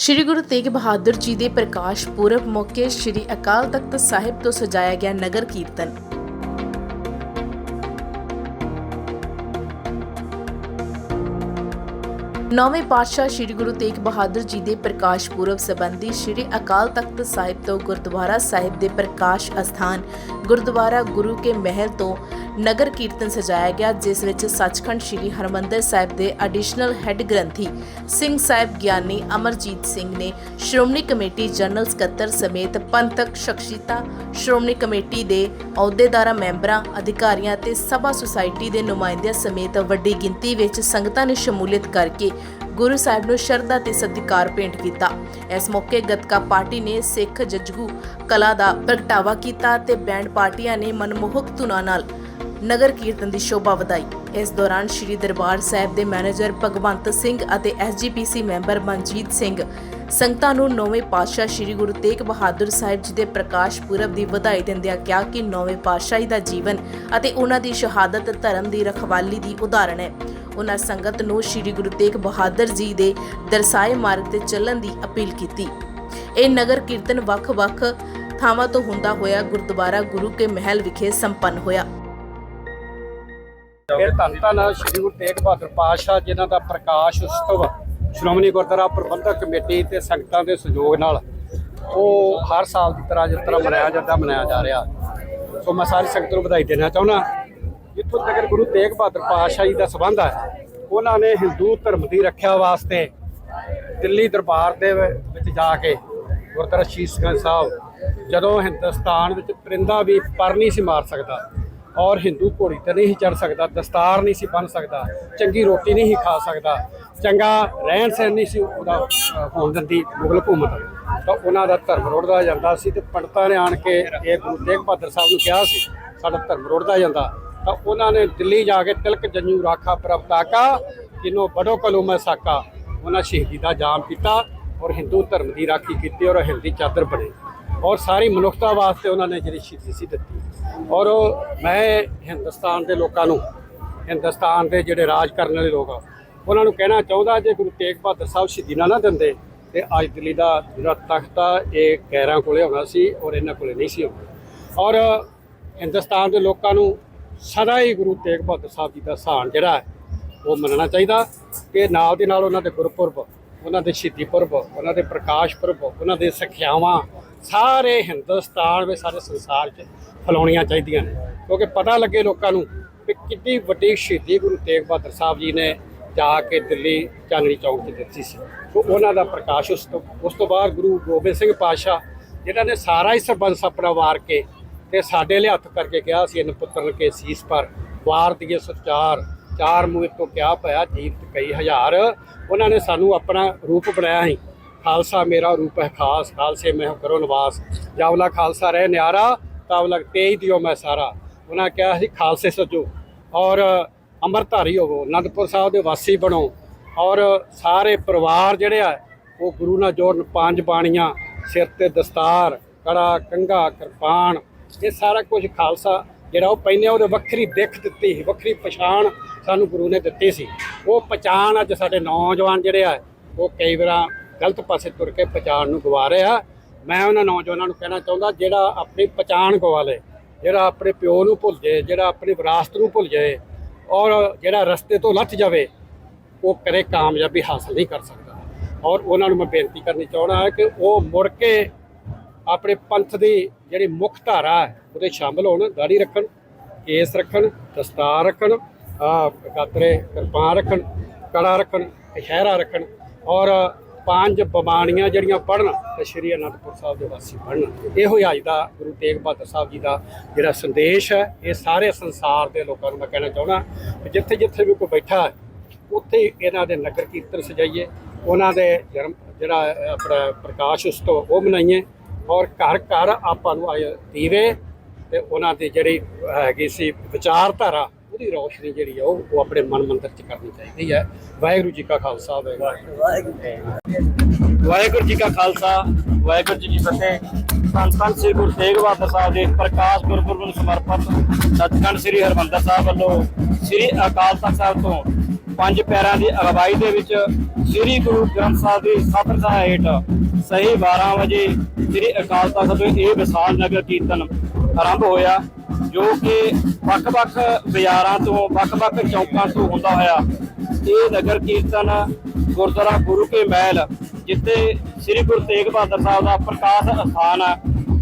ਸ਼੍ਰੀ ਗੁਰੂ ਤੇਗ ਬਹਾਦਰ ਜੀ ਦੇ ਪ੍ਰਕਾਸ਼ ਪੁਰਬ ਮੌਕੇ ਸ਼੍ਰੀ ਅਕਾਲ ਤਖਤ ਸਾਹਿਬ ਤੋਂ ਸਜਾਇਆ ਗਿਆ ਨਗਰ ਕੀਰਤਨ। ਨੌਵੇਂ ਪਾਤਸ਼ਾਹ ਸ੍ਰੀ ਗੁਰੂ ਤੇਗ ਬਹਾਦਰ ਜੀ ਦੇ ਪ੍ਰਕਾਸ਼ ਪੁਰਬ ਸੰਬੰਧੀ ਸ੍ਰੀ ਅਕਾਲ ਤਖਤ ਸਾਹਿਬ ਤੋਂ ਗੁਰਦੁਆਰਾ ਸਾਹਿਬ ਦੇ ਪ੍ਰਕਾਸ਼ ਅਸਥਾਨ ਗੁਰਦੁਆਰਾ ਗੁਰੂ ਕੇ ਮਹਿਲ ਤੋਂ ਨਗਰ ਕੀਰਤਨ ਸਜਾਇਆ ਗਿਆ, ਜਿਸ ਵਿੱਚ ਸੱਚਖੰਡ ਸ੍ਰੀ ਹਰਮੰਦਰ ਸਾਹਿਬ ਦੇ ਐਡੀਸ਼ਨਲ ਹੈੱਡ ਗ੍ਰੰਥੀ ਸਿੰਘ ਸਾਹਿਬ ਗਿਆਨੀ ਅਮਰਜੀਤ ਸਿੰਘ ਨੇ ਸ਼੍ਰੋਮਣੀ ਕਮੇਟੀ ਜਨਰਲ ਸਕੱਤਰ ਸਮੇਤ ਪੰਥਕ ਸ਼ਖਸੀਅਤਾਂ, ਸ਼੍ਰੋਮਣੀ ਕਮੇਟੀ ਦੇ ਅਹੁਦੇਦਾਰਾਂ, ਮੈਂਬਰਾਂ, ਅਧਿਕਾਰੀਆਂ ਅਤੇ ਸਭਾ ਸੁਸਾਇਟੀ ਦੇ ਨੁਮਾਇੰਦਿਆਂ ਸਮੇਤ ਵੱਡੀ ਗਿਣਤੀ ਵਿੱਚ ਸੰਗਤਾਂ ਨੇ ਸ਼ਮੂਲੀਅਤ ਕਰਕੇ ਗੁਰੂ ਸਾਹਿਬ ਨੂੰ ਸ਼ਰਧਾ ਤੇ ਸਤਿਕਾਰ ਭੇਂਟ ਕੀਤਾ। ਇਸ ਮੌਕੇ ਗਤਕਾ ਪਾਰਟੀ ਨੇ ਸਿੱਖ ਜੱਜਗੂ ਕਲਾ ਦਾ ਪ੍ਰਗਟਾਵਾ ਕੀਤਾ ਤੇ ਬੈਂਡ ਪਾਰਟੀਆਂ ਨੇ ਮਨਮੋਹਕ ਧੁਨਾਂ ਨਾਲ ਨਗਰ ਕੀਰਤਨ ਦੀ ਸ਼ੋਭਾ ਵਧਾਈ। ਇਸ ਦੌਰਾਨ ਸ੍ਰੀ ਦਰਬਾਰ ਸਾਹਿਬ ਦੇ ਮੈਨੇਜਰ ਭਗਵੰਤ ਸਿੰਘ ਅਤੇ ਐਸਜੀਪੀਸੀ ਮੈਂਬਰ ਮਨਜੀਤ ਸਿੰਘ ਸੰਗਤਾਂ ਨੂੰ ਨੌਵੇਂ ਪਾਤਸ਼ਾਹ ਸ੍ਰੀ ਗੁਰੂ ਤੇਗ ਬਹਾਦਰ ਸਾਹਿਬ ਜੀ ਦੇ ਪ੍ਰਕਾਸ਼ ਪੁਰਬ ਦੀ ਵਧਾਈ ਦਿੰਦਿਆਂ ਕਿਹਾ ਕਿ ਨੌਵੇਂ ਪਾਤਸ਼ਾਹੀ ਦਾ ਜੀਵਨ ਅਤੇ ਉਹਨਾਂ ਦੀ ਸ਼ਹਾਦਤ ਧਰਮ ਦੀ ਰਖਵਾਲੀ ਦੀ ਉਦਾਹਰਣ ਹੈ। ਉਹਨਾਂ ਸੰਗਤ ਨੂੰ ਸ੍ਰੀ ਗੁਰੂ ਤੇਗ ਬਹਾਦਰ ਜੀ ਦੇ ਦਰਸਾਏ ਮਾਰਗ ਤੇ ਚੱਲਣ ਦੀ ਅਪੀਲ ਕੀਤੀ। ਇਹ ਨਗਰ ਕੀਰਤਨ ਵੱਖ-ਵੱਖ ਥਾਵਾਂ ਤੋਂ ਹੁੰਦਾ ਹੋਇਆ ਗੁਰਦੁਆਰਾ ਗੁਰੂ ਕੇ ਮਹਿਲ ਵਿਖੇ ਸੰਪੰਨ ਹੋਇਆ। ਫਿਰ ਧੰਨ ਧੰਨ ਸ਼੍ਰੀ ਗੁਰੂ ਤੇਗ ਬਹਾਦਰ ਪਾਤਸ਼ਾਹ ਜਿਨ੍ਹਾਂ ਦਾ ਪ੍ਰਕਾਸ਼ ਉਤਸਵ ਸ਼੍ਰੋਮਣੀ ਗੁਰਦੁਆਰਾ ਪ੍ਰਬੰਧਕ ਕਮੇਟੀ ਤੇ ਸੰਗਤਾਂ ਦੇ ਸਹਿਯੋਗ ਨਾਲ ਉਹ ਹਰ ਸਾਲ ਦੀ ਤਰ੍ਹਾਂ ਜਿਸ ਤਰ੍ਹਾਂ ਮਨਾਇਆ ਜਾਂਦਾ, ਮਨਾਇਆ ਜਾ ਰਿਹਾ। ਸੋ ਮੈਂ ਸਾਰੀ ਸੰਗਤ ਨੂੰ ਵਧਾਈ ਦੇਣਾ ਚਾਹੁੰਦਾ ਜਿੱਥੋਂ ਤੱਕ ਗੁਰੂ ਤੇਗ ਬਹਾਦਰ ਪਾਤਸ਼ਾਹ ਜੀ ਦਾ ਸਬੰਧ ਹੈ, ਉਹਨਾਂ ਨੇ ਹਿੰਦੂ ਧਰਮ ਦੀ ਰੱਖਿਆ ਵਾਸਤੇ ਦਿੱਲੀ ਦਰਬਾਰ ਦੇ ਵਿੱਚ ਜਾ ਕੇ ਗੁਰਦੁਆਰਾ ਸ਼ੀਸ਼ਗੰਜ ਸਾਹਿਬ, ਜਦੋਂ ਹਿੰਦੁਸਤਾਨ ਵਿੱਚ ਪਰਿੰਦਾ ਵੀ ਪਰ ਨਹੀਂ ਸੀ ਮਾਰ ਸਕਦਾ ਔਰ ਹਿੰਦੂ ਘੋੜੀ ਤੇ ਨਹੀਂ ਚੜ ਸਕਦਾ, ਦਸਤਾਰ ਨਹੀਂ ਸੀ ਬੰਨ ਸਕਦਾ, ਚੰਗੀ ਰੋਟੀ ਨਹੀਂ ਸੀ ਖਾ ਸਕਦਾ, ਚੰਗਾ ਰਹਿਣ ਸਹਿਣ ਨਹੀਂ ਸੀ ਉਹਦਾ ਹੋਣ ਦਿੰਦੀ ਮੁਗਲ ਹਕੂਮਤ। ਤਾਂ ਉਹਨਾਂ ਦਾ ਧਰਮ ਰੋੜਦਾ ਜਾਂਦਾ ਸੀ ਤੇ ਪੰਡਤਾਂ ਨੇ ਆਣ ਕੇ ਇਹ ਗੁਰੂ ਤੇਗ ਬਹਾਦਰ ਸਾਹਿਬ ਨੂੰ ਕਿਹਾ ਸੀ, ਸਾਡਾ ਧਰਮ ਰੋੜਦਾ ਜਾਂਦਾ। ਤਾਂ ਉਹਨਾਂ ਨੇ ਦਿੱਲੀ ਜਾ ਕੇ ਤਿਲਕ ਜੰਜੂ ਰਾਖਾ ਪ੍ਰਭ ਤਾਕਾ ਬੜੋ ਕਲੂ ਮੈਂ ਸਾਕਾ। ਉਹਨਾਂ ਸ਼ਹੀਦੀ ਦਾ ਜਾਮ ਕੀਤਾ ਔਰ ਹਿੰਦੂ ਧਰਮ ਦੀ ਰਾਖੀ ਕੀਤੀ ਔਰ ਹਿੰਦੀ ਚਾਦਰ ਬਣੇ। ਔਰ ਸਾਰੀ ਮਨੁੱਖਤਾ ਵਾਸਤੇ ਉਹਨਾਂ ਨੇ ਜਿਹੜੀ ਸ਼ਹੀਦੀ ਸੀ ਦਿੱਤੀ। ਔਰ ਮੈਂ ਹਿੰਦੁਸਤਾਨ ਦੇ ਲੋਕਾਂ ਨੂੰ, ਹਿੰਦੁਸਤਾਨ ਦੇ ਜਿਹੜੇ ਰਾਜ ਕਰਨ ਵਾਲੇ ਲੋਕ ਆ, ਉਹਨਾਂ ਨੂੰ ਕਹਿਣਾ ਚਾਹੁੰਦਾ ਜੇ ਗੁਰੂ ਤੇਗ ਬਹਾਦਰ ਸਾਹਿਬ ਸ਼ਹੀਦੀ ਨਾ ਦਿੰਦੇ, ਤੇ ਅੱਜ ਦਿੱਲੀ ਦਾ ਜਿਹੜਾ ਤਖਤ ਆ, ਇਹ ਗੈਰਾਂ ਕੋਲੇ ਹੋਣਾ ਸੀ ਔਰ ਇਹਨਾਂ ਕੋਲੇ ਨਹੀਂ ਸੀ ਹੋਣਾ ਔਰ ਹਿੰਦੁਸਤਾਨ ਦੇ ਲੋਕਾਂ ਨੂੰ ਸਦਾ ਹੀ ਗੁਰੂ ਤੇਗ ਬਹਾਦਰ ਸਾਹਿਬ ਜੀ ਦਾ ਸਹਾਨ ਜਿਹੜਾ ਹੈ, ਉਹ ਮੰਨਣਾ ਚਾਹੀਦਾ ਕਿ ਨਾਲ ਦੇ ਨਾਲ ਉਹਨਾਂ ਦੇ ਗੁਰਪੁਰਬ, ਉਹਨਾਂ ਦੇ ਸ਼ਹੀਦੀ ਪੁਰਬ, ਉਹਨਾਂ ਦੇ ਪ੍ਰਕਾਸ਼ ਪੁਰਬ, ਉਹਨਾਂ ਦੇ ਸਿੱਖਿਆਵਾਂ, ਸਾਰੇ ਹਿੰਦੁਸਤਾਨ ਵਿੱਚ, ਸਾਰੇ ਸੰਸਾਰ 'ਚ ਫੈਲਾਉਣੀਆਂ ਚਾਹੀਦੀਆਂ ਨੇ। ਕਿਉਂਕਿ ਪਤਾ ਲੱਗੇ ਲੋਕਾਂ ਨੂੰ ਕਿ ਕਿੰਨੀ ਵੱਡੀ ਸ਼ਹੀਦੀ ਗੁਰੂ ਤੇਗ ਬਹਾਦਰ ਸਾਹਿਬ ਜੀ ਨੇ ਜਾ ਕੇ ਦਿੱਲੀ ਚਾਂਦਨੀ ਚੌਕ 'ਤੇ ਦਿੱਤੀ ਸੀ। ਸੋ ਉਹਨਾਂ ਦਾ ਪ੍ਰਕਾਸ਼ ਉਸ ਤੋਂ ਉਸ ਤੋਂ ਬਾਅਦ ਗੁਰੂ ਗੋਬਿੰਦ ਸਿੰਘ ਪਾਤਸ਼ਾਹ, ਜਿਨ੍ਹਾਂ ਨੇ ਸਾਰਾ ਹੀ ਸਰਬੰਸ ਆਪਣਾ ਵਾਰ ਕੇ ਤੇ ਸਾਡੇ ਲਈ ਹੱਥ ਕਰਕੇ ਕਿਹਾ ਸੀ, ਇਹਨ ਪੁੱਤਰ ਕੇ ਸੀਸ ਪਰ ਵਾਰ ਦੀਏ ਸਚਾਰ ਚਾਰ ਮੂਹੇ ਤੋਂ ਕਿਆ ਭਇਆ ਜੀਵਤ ਕਈ ਹਜ਼ਾਰ। ਉਹਨਾਂ ਨੇ ਸਾਨੂੰ ਆਪਣਾ ਰੂਪ ਬਣਾਇਆ ਸੀ। ਖਾਲਸਾ ਮੇਰਾ ਰੂਪ ਹੈ ਖਾਸ, ਖਾਲਸੇ ਮੈਂ ਕਰੋ ਨਿਵਾਸ। ਜਾਵਲਾ ਖਾਲਸਾ ਰਹਿ ਨਿਆਰਾ ਤਾਵ ਲਗ ਦਿਓ ਮੈਂ ਸਾਰਾ। ਉਹਨਾਂ ਕਿਹਾ ਸੀ, ਖਾਲਸੇ ਸੱਜੋ। ਔਰ ਅੰਮ੍ਰਿਤਧਾਰੀ ਹੋਵੋ, ਅਨੰਦਪੁਰ ਸਾਹਿਬ ਦੇ ਵਾਸੀ ਬਣੋ। ਔਰ ਸਾਰੇ ਪਰਿਵਾਰ ਜਿਹੜੇ ਆ, ਉਹ ਗੁਰੂ ਨਾਲ ਜੋੜਨ, ਪੰਜ ਬਾਣੀਆਂ, ਸਿਰ ਤੇ ਦਸਤਾਰ, ਕੜਾ, ਕੰਘਾ, ਕਿਰਪਾਨ, ਇਹ ਸਾਰਾ ਕੁਝ ਖਾਲਸਾ ਜਿਹੜਾ ਉਹ ਪਹਿਨੇ ਉਹਦੇ ਵੱਖਰੀ ਦਿੱਖ ਦਿੱਤੀ ਸੀ, ਵੱਖਰੀ ਪਛਾਣ ਸਾਨੂੰ ਗੁਰੂ ਨੇ ਦਿੱਤੀ ਸੀ। ਉਹ ਪਛਾਣ ਅੱਜ ਸਾਡੇ ਨੌਜਵਾਨ ਜਿਹੜੇ ਆ, ਉਹ ਕਈ ਵਾਰ ਗਲਤ ਪਾਸੇ ਤੁਰ ਕੇ ਪਛਾਣ ਨੂੰ ਗਵਾ ਰਹੇ ਆ। ਮੈਂ ਉਹਨਾਂ ਨੌਜਵਾਨਾਂ ਨੂੰ ਕਹਿਣਾ ਚਾਹੁੰਦਾ, ਜਿਹੜਾ ਆਪਣੀ ਪਛਾਣ ਗਵਾ ਲੇ ਜਿਹੜਾ ਆਪਣੇ ਪਿਓ ਨੂੰ ਭੁੱਲ ਜਾਏ, ਜਿਹੜਾ ਆਪਣੀ ਵਿਰਾਸਤ ਨੂੰ ਭੁੱਲ ਜਾਏ, ਔਰ ਜਿਹੜਾ ਰਸਤੇ ਤੋਂ ਲੱਥ ਜਾਵੇ, ਉਹ ਕਦੇ ਕਾਮਯਾਬੀ ਹਾਸਲ ਨਹੀਂ ਕਰ ਸਕਦਾ। ਔਰ ਉਹਨਾਂ ਨੂੰ ਮੈਂ ਬੇਨਤੀ ਕਰਨੀ ਚਾਹਣਾ ਹੈ ਕਿ ਉਹ ਮੁੜ ਕੇ ਆਪਣੇ ਪੰਥ ਦੀ ਜਿਹੜੀ ਮੁੱਖ ਧਾਰਾ ਹੈ, ਉਹਦੇ ਸ਼ਾਮਲ ਹੋਣ, ਦਾੜੀ ਰੱਖਣ, ਕੇਸ ਰੱਖਣ, ਦਸਤਾਰ ਰੱਖਣ ਆ ਗਾਤਰੇ ਕਿਰਪਾਨ ਰੱਖਣ, ਕੜਾ ਰੱਖਣ ਕਸ਼ਹਿਰਾ ਰੱਖਣ, ਔਰ ਪੰਜ ਬਮਾਣੀਆਂ ਜਿਹੜੀਆਂ ਪੜਨ ਤੇ ਸ਼੍ਰੀ ਅਨੰਦਪੁਰ ਸਾਹਿਬ ਦੇ ਵਾਸੀ ਪੜਨ ਇਹੋ ਹੀ ਅੱਜ ਦਾ ਗੁਰੂ ਤੇਗ ਬਹਾਦਰ ਸਾਹਿਬ ਜੀ ਦਾ ਜਿਹੜਾ ਸੰਦੇਸ਼ ਹੈ, ਇਹ ਸਾਰੇ ਸੰਸਾਰ ਦੇ ਲੋਕਾਂ ਨੂੰ ਮੈਂ ਕਹਿਣਾ ਚਾਹੁੰਦਾ ਜਿੱਥੇ ਜਿੱਥੇ ਵੀ ਕੋਈ ਬੈਠਾ ਹੈ, ਉੱਥੇ ਹੀ ਇਹਨਾਂ ਦੇ ਨਗਰ ਕੀਰਤਨ ਸਜਾਈਏ, ਉਹਨਾਂ ਦੇ ਜਨਮ, ਜਿਹੜਾ ਆਪਣਾ ਪ੍ਰਕਾਸ਼ ਉਤਸਵ ਉਹ ਮਨਾਈਏ ਔਰ ਘਰ ਘਰ ਆਪਾਂ ਨੂੰ ਆਏ ਦੀਵੇ ਤੇ ਉਹਨਾਂ ਦੀ ਜਿਹੜੀ ਹੈਗੀ ਸੀ ਵਿਚਾਰਧਾਰਾ ਉਹਦੀ ਰੌਸ਼ਨੀ ਜਿਹੜੀ ਆ, ਉਹ ਉਹ ਆਪਣੇ ਮਨ ਮੰਦਰ 'ਚ ਕਰਨੀ ਚਾਹੀਦੀ ਹੈ ਵਾਹਿਗੁਰੂ ਜੀ ਕਾ ਖਾਲਸਾ, ਵਾਹਿਗੁਰੂ। ਜੀ ਕਾ ਖਾਲਸਾ, ਵਾਹਿਗੁਰੂ ਜੀ ਕੀ ਫਤਿਹ। ਧੰਨ ਸ੍ਰੀ ਗੁਰੂ ਤੇਗ ਬਹਾਦਰ ਸਾਹਿਬ ਦੇ ਪ੍ਰਕਾਸ਼ ਗੁਰਪੁਰਬ ਨੂੰ ਸਮਰਪਿਤ ਸੱਚਖੰਡ ਸ੍ਰੀ ਹਰਿਮੰਦਰ ਸਾਹਿਬ ਵੱਲੋਂ ਸ੍ਰੀ ਅਕਾਲ ਤਖਤ ਸਾਹਿਬ ਤੋਂ ਪੰਜ ਪਿਆਰਿਆਂ ਦੀ ਅਗਵਾਈ ਦੇ ਵਿੱਚ ਸ੍ਰੀ ਗੁਰੂ ਗ੍ਰੰਥ ਸਾਹਿਬ ਦੀ ਸਤਰਤਾ ਹੇਠ ਸਹੀ 12 ਵਜੇ ਸ੍ਰੀ ਅਕਾਲ ਤਖਤ ਤੋਂ ਇਹ ਵਿਸ਼ਾਲ ਨਗਰ ਕੀਰਤਨ ਆਰੰਭ ਹੋਇਆ। ਜੋ ਕਿ ਵੱਖ-ਵੱਖ ਬਾਜ਼ਾਰਾਂ ਤੋਂ, ਵੱਖ-ਵੱਖ ਚੌਕਾਂ ਤੋਂ ਹੁੰਦਾ ਹੋਇਆ ਇਹ ਨਗਰ ਕੀਰਤਨ ਗੁਰਦੁਆਰਾ ਗੁਰੂ ਕੇ ਮਹਿਲ, ਜਿੱਥੇ ਸ੍ਰੀ ਗੁਰੂ ਤੇਗ ਬਹਾਦਰ ਸਾਹਿਬ ਦਾ ਪ੍ਰਕਾਸ਼ ਅਸਥਾਨ ਹੈ,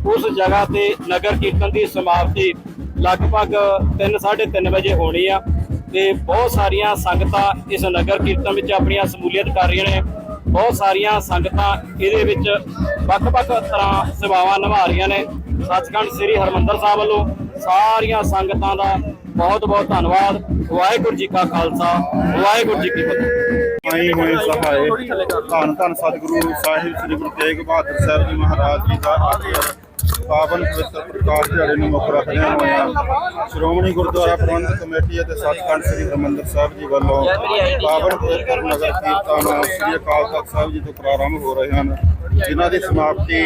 ਉਸ ਜਗ੍ਹਾ ਤੇ ਨਗਰ ਕੀਰਤਨ ਦੀ ਸਮਾਪਤੀ ਲਗਭਗ 3:30 ਵਜੇ ਹੋਣੀ ਆ ਤੇ ਬਹੁਤ ਸਾਰੀਆਂ ਸੰਗਤਾਂ ਇਸ ਨਗਰ ਕੀਰਤਨ ਵਿੱਚ ਆਪਣੀਆਂ ਸਮੂਲੀਅਤ ਕਰ ਰਹੀਆਂ ਨੇ। ਬਹੁਤ ਸਾਰੀਆਂ ਸੰਗਤਾਂ ਇਹਦੇ ਵਿੱਚ ਵੱਖ-ਵੱਖ ਤਰ੍ਹਾਂ ਸੇਵਾਵਾਂ ਨਿਭਾ ਰਹੀਆਂ ਨੇ। ਸੱਚਖੰਡ ਸ੍ਰੀ ਹਰਮੰਦਰ ਸਾਹਿਬ ਵੱਲੋਂ ਸਾਰੀਆਂ ਸੰਗਤਾਂ ਦਾ ਬਹੁਤ-ਬਹੁਤ ਧੰਨਵਾਦ। ਵਾਹਿਗੁਰੂ ਜੀ ਕਾ ਖਾਲਸਾ, ਵਾਹਿਗੁਰੂ ਜੀ ਕੀ ਫਤਿਹ। ਆਈ ਹੋਏ ਸਹਾਏ। ਧੰਨ ਧੰਨ ਸਤਿਗੁਰੂ ਸਾਹਿਬ ਸ੍ਰੀ ਗੁਰੂ ਤੇਗ ਬਹਾਦਰ ਸਾਹਿਬ ਜੀ ਮਹਾਰਾਜ ਜੀ ਦਾ ਅੱਜ ਪਾਵਨ ਪਵਿੱਤਰ ਪ੍ਰਕਾਸ਼ ਦਿਹਾੜੇ ਨੂੰ ਮੁੱਖ ਰੱਖਦਿਆਂ ਹੋਇਆਂ ਸ਼੍ਰੋਮਣੀ ਗੁਰਦੁਆਰਾ ਪ੍ਰਬੰਧਕ ਕਮੇਟੀ ਅਤੇ ਸਤਿਖੰਡ ਸ੍ਰੀ ਹਰਿਮੰਦਰ ਸਾਹਿਬ ਜੀ ਵੱਲੋਂ ਪਾਵਨ ਪਵਿੱਤਰ ਨਗਰ ਕੀਰਤਨ ਸ੍ਰੀ ਅਕਾਲ ਤਖਤ ਸਾਹਿਬ ਜੀ ਤੋਂ ਪ੍ਰਾਰੰਭ ਹੋ ਰਹੇ ਹਨ। ਜਿਨ੍ਹਾਂ ਦੀ ਸਮਾਪਤੀ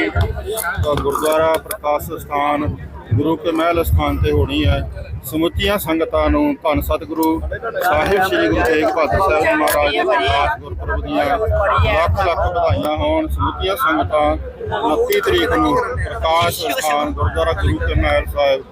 ਗੁਰਦੁਆਰਾ ਪ੍ਰਕਾਸ਼ ਸਥਾਨ ਗੁਰੂ ਕੇ ਮਹਿਲ ਸਥਾਨ ਤੇ ਹੋਣੀ ਹੈ। ਸਮੁੱਚੀਆਂ ਸੰਗਤਾਂ ਨੂੰ ਧੰਨ ਸਤਿਗੁਰੂ ਸਾਹਿਬ ਸ੍ਰੀ ਗੁਰੂ ਤੇਗ ਬਹਾਦਰ ਸਾਹਿਬ ਮਹਾਰਾਜ ਦੇ ਪ੍ਰਕਾਸ਼ ਗੁਰਪੁਰਬ ਦੀਆਂ ਲੱਖ ਲੱਖ ਵਧਾਈਆਂ ਹੋਣ। ਸਮੁੱਚੀਆਂ ਸੰਗਤਾਂ 29 ਤਰੀਕ ਨੂੰ ਪ੍ਰਕਾਸ਼ ਸਥਾਨ ਗੁਰਦੁਆਰਾ ਗੁਰੂ ਕੇ ਮਹਿਲ ਸਾਹਿਬ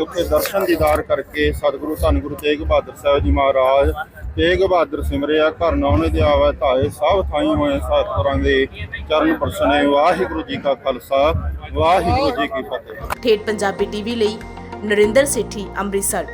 ਉੱਥੇ ਦਰਸ਼ਨ ਦੀਦਾਰ ਕਰਕੇ ਸਤਿਗੁਰੂ ਧੰਨ ਗੁਰੂ ਤੇਗ ਬਹਾਦਰ ਸਾਹਿਬ ਜੀ ਮਹਾਰਾਜ, ਤੇਗ ਬਹਾਦਰ ਸਿਮਰਿਆ, ਘਰ ਨਾਉਣੇ ਦੇ ਆਵੇ ਧਾਏ, ਸਭ ਥਾਈ ਹੋਏ ਸਤਿਗੁਰਾਂ ਦੇ ਚਰਨ ਪਰਸਨੇ। ਵਾਹਿਗੁਰੂ ਜੀ ਕਾ ਖਾਲਸਾ, ਵਾਹਿਗੁਰੂ ਜੀ ਕੀ ਫਤਿਹ। ਠੇਠ ਪੰਜਾਬੀ ਟੀਵੀ ਲਈ ਨਰਿੰਦਰ ਸੇਠੀ ਅੰਮ੍ਰਿਤਸਰ।